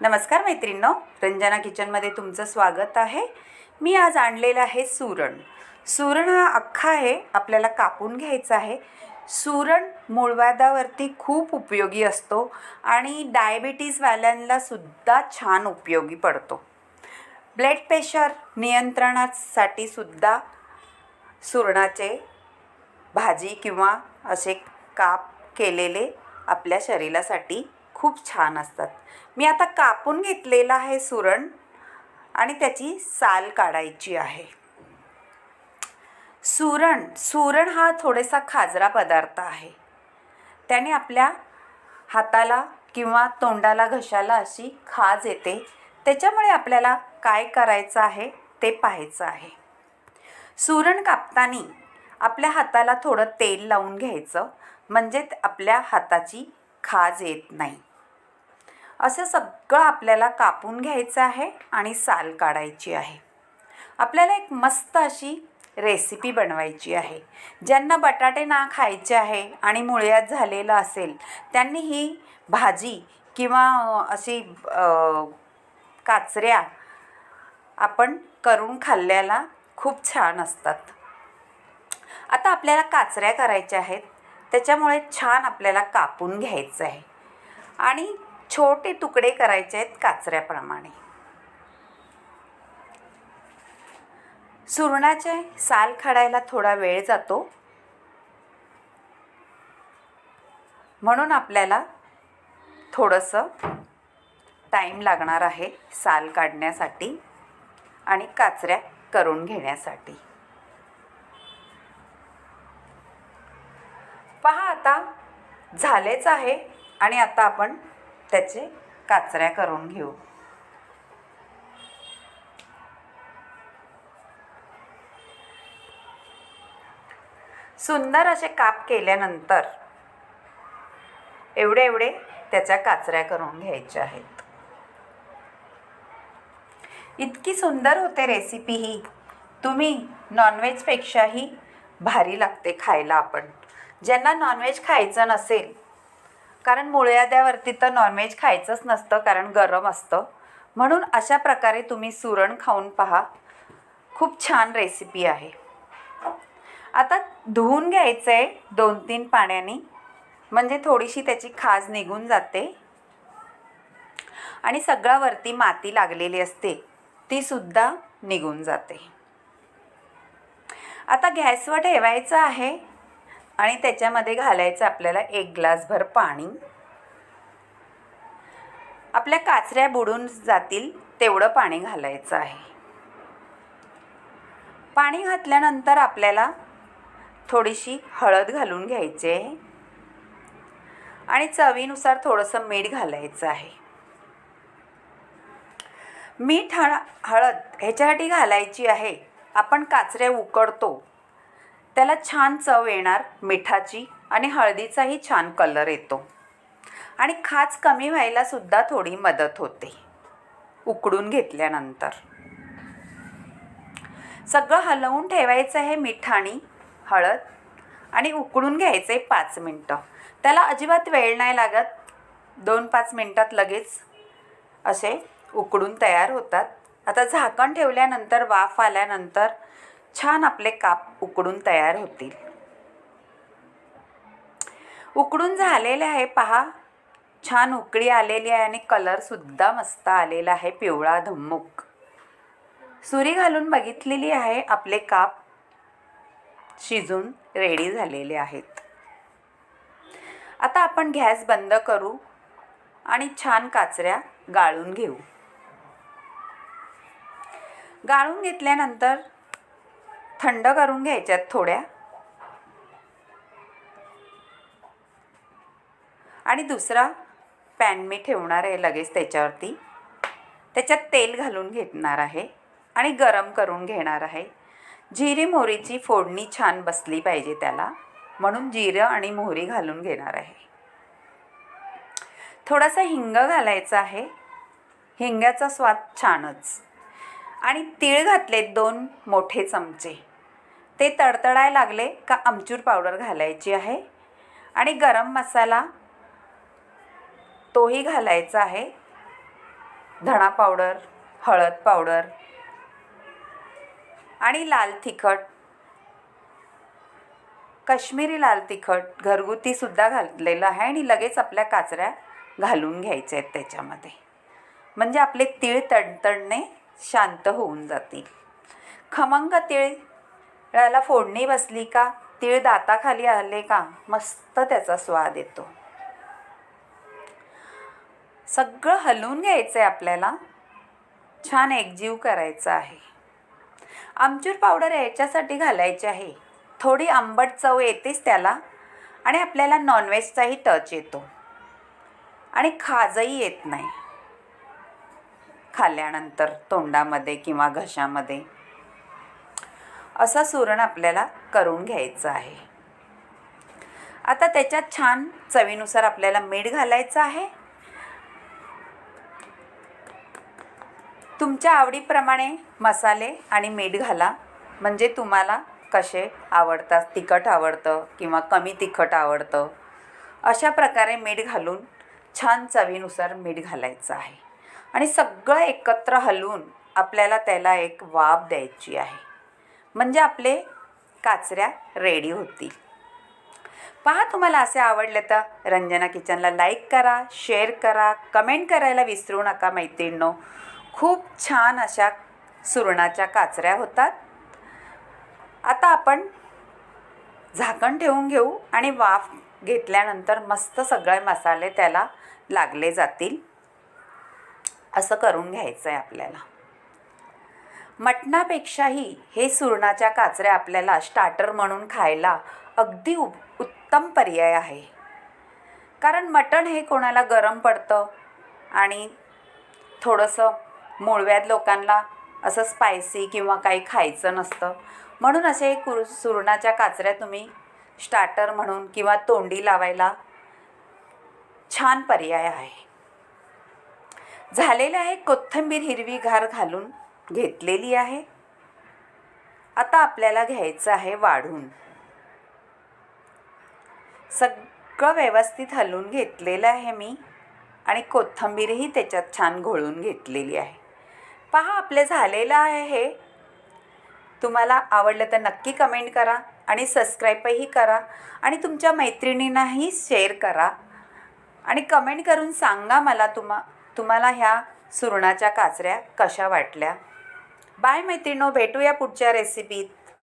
नमस्कार मैत्रिणींनो रंजना किचनमध्ये तुमचं स्वागत आहे. मी आज आणलेलं आहे सुरण. सुरण हा अख्खा आहे आपल्याला कापून घ्यायचा आहे. सुरण मूळवादावरती खूप उपयोगी असतो आणि डायबिटीजवाल्यांना सुद्धा छान उपयोगी पडतो. ब्लड प्रेशर नियंत्रणासाठी सुद्धा सुरणाचे भाजी किंवा असे काप केलेले आपल्या शरीरासाठी खूप छान असतात. मी आता कापून घेतलेलं आहे सुरण आणि त्याची साल काढायची आहे. सुरण सुरण हा थोडासा खाजरा पदार्थ आहे. त्याने आपल्या हाताला किंवा तोंडाला घशाला अशी खाज येते. त्याच्यामुळे आपल्याला काय करायचं आहे ते पाहायचं आहे. सुरण कापताना आपल्या हाताला थोडं तेल लावून घ्यायचं. म्हणजे आपल्या हाताची खाज येत नाही. असं सगळं आपल्याला कापून घ्यायचं आहे आणि साल काढायची आहे. आपल्याला एक मस्त अशी रेसिपी बनवायची आहे. ज्यांना बटाटे ना खायचे आहे आणि मुळ्यात झालेलं असेल त्यांनी ही भाजी किंवा अशी काचऱ्या आपण करून खाल्ल्याला खूप छान असतात. आता आपल्याला काचऱ्या करायच्या आहेत त्याच्यामुळे छान आपल्याला कापून घ्यायचं आहे. आणि छोटे तुकडे करायचे आहेत काचऱ्याप्रमाणे. सुरणाचे साल काढायला थोडा वेळ जातो. म्हणून आपल्याला थोडंसं टाईम लागणार आहे साल काढण्यासाठी आणि काचऱ्या करून घेण्यासाठी. पहा आता झालेच आहे आणि आता आपण त्याचे काचऱ्या करून घेऊ. सुंदर असे काप केल्यानंतर एवढे एवढे त्याच्या काचऱ्या करून घ्यायच्या आहेत. इतकी सुंदर होते रेसिपी ही. तुम्ही नॉनव्हेजपेक्षाही भारी लागते खायला आपण. ज्यांना नॉनव्हेज खायचं नसेल कारण मुळ्याद्यावरती तर नॉनव्हेज खायचंच नसतं कारण गरम असतं. म्हणून अशा प्रकारे तुम्ही सुरण खाऊन पहा. खूप छान रेसिपी आहे. आता धुवून घ्यायचं आहे दोन तीन पाण्याने. म्हणजे थोडीशी त्याची खाज निघून जाते. आणि सगळ्यावरती माती लागलेली असते ती सुद्धा निघून जाते. आता गॅसवर ठेवायचं आहे. आणि त्याच्यामध्ये घालायचं आपल्याला एक ग्लासभर पाणी. आपल्या काचऱ्या बुडून जातील तेवढं पाणी घालायचं आहे. पाणी घातल्यानंतर आपल्याला थोडीशी हळद घालून घ्यायची आहे. आणि चवीनुसार थोडंसं मीठ घालायचं आहे. मीठ हळ हळद ह्याच्यासाठी घालायची आहे. आपण काचऱ्या उकडतो. त्याला छान चव येणार मिठाची आणि हळदीचाही छान कलर येतो. आणि खाज कमी व्हायलासुद्धा थोडी मदत होते. उकडून घेतल्यानंतर. सगळं हलवून ठेवायचं आहे मिठाणी हळद आणि उकडून घ्यायचं आहे पाच मिनटं. त्याला अजिबात वेळ नाही लागत. दोन पाच मिनटात लगेच असे उकडून तयार होतात. आता झाकण ठेवल्यानंतर वाफ आल्यानंतर छान आपले काप उकडून तयार होतील. उकडून झालेले आहे पहा. छान उकळी आलेली आहे आणि कलरसुद्धा मस्त आलेला आहे पिवळा धम्मुक. सुरी घालून बघितलेली आहे आपले काप शिजून रेडी झालेले आहेत. आता आपण गॅस बंद करू आणि छान काचऱ्या गाळून घेऊ. गाळून घेतल्यानंतर थंड करून घ्यायच्यात थोड्या. आणि दुसरा पॅन मी ठेवणार आहे लगेच त्याच्यावरती. त्याच्यात तेल घालून घेणार आहे आणि गरम करून घेणार आहे. जिरी मोहरीची फोडणी छान बसली पाहिजे त्याला. म्हणून जिरं आणि मोहरी घालून घेणार आहे. थोडासा हिंग घालायचा आहे. हिंगाचा स्वाद छानच. आणि तीळ घातलेत दोन मोठे चमचे. ते तडतडाय लागले का आमचूर पावडर घालायची आहे? आणि गरम मसाला तोही घालायचा आहे. धणा पावडर हळद पावडर आणि लाल तिखट. काश्मीरी लाल तिखट घरगुतीसुद्धा घातलेलं आहे आणि लगेच आपल्या काचऱ्या घालून घ्यायच्या आहेत त्याच्यामध्ये. म्हणजे आपले तीळ तणतणणे शांत होऊन जातील. खमंग तिळाला फोडणी बसली का? तीळ दाताखाली आले का? मस्त त्याचा स्वाद येतो. सगळं हलवून घ्यायचं आहे आपल्याला. छान एकजीव करायचं आहे. आमचूर पावडर याच्यासाठी घालायची आहे. थोडी आंबट चव येतेच त्याला आणि आपल्याला नॉनव्हेजचाही टच येतो. आणि खाजही येत नाही. खाल्ल्यानंतर तोंडामध्ये किंवा घशामध्ये. असा सुरण आपल्याला करून घ्यायचं आहे. आता त्याच्यात छान चवीनुसार आपल्याला मीठ घालायचं आहे. तुमच्या आवडीप्रमाणे मसाले आणि मीठ घाला. म्हणजे तुम्हाला कसे आवडतात तिखट आवडतं किंवा कमी तिखट आवडतं. अशा प्रकारे मीठ घालून छान चवीनुसार मीठ घालायचं आहे. आणि सगळं एकत्र हलवून आपल्याला त्याला एक वाफ द्यायची आहे. म्हणजे आपले काचऱ्या रेडी होतील. पहा तुम्हाला असे आवडले तर रंजना किचनला लाईक करा शेअर करा कमेंट करायला विसरू नका मैत्रिणींनो. खूप छान अशा सुरणाच्या काचऱ्या होतात. आता आपण झाकण ठेवून घेऊ आणि वाफ घेतल्यानंतर मस्त सगळे मसाले त्याला लागले जातील. असं करून घ्यायचं आहे आपल्याला. मटणापेक्षाही हे सुरणाच्या काचऱ्या आपल्याला स्टार्टर म्हणून खायला अगदी उ उत्तम पर्याय आहे. कारण मटण हे कोणाला गरम पडतं आणि थोडंसं मूळव्याध लोकांना असं स्पायसी किंवा काही खायचं नसतं. म्हणून असे कुर सुरणाच्या काचऱ्या तुम्ही स्टार्टर म्हणून किंवा तोंडी लावायला छान पर्याय आहे. झालेले आहे कोथिंबीर हिरवी घार घालून घेतलेली आहे. आता आपल्याला घ्यायचं आहे वाढून. सगळं व्यवस्थित हलवून घेतलेलं आहे मी आणि कोथिंबीरही त्याच्यात छान घोळून घेतलेली आहे. पहा आपले झालेलं आहे हे. तुम्हाला आवडलं तर नक्की कमेंट करा आणि सबस्क्राईबही करा आणि तुमच्या मैत्रिणींनाही शेअर करा. आणि कमेंट करून सांगा मला तुम्हा तुम्हाला ह्या सुरणाच्या काचऱ्या कशा वाटल्या. बाय मैत्रिणो भेटूया पुढच्या रेसिपीत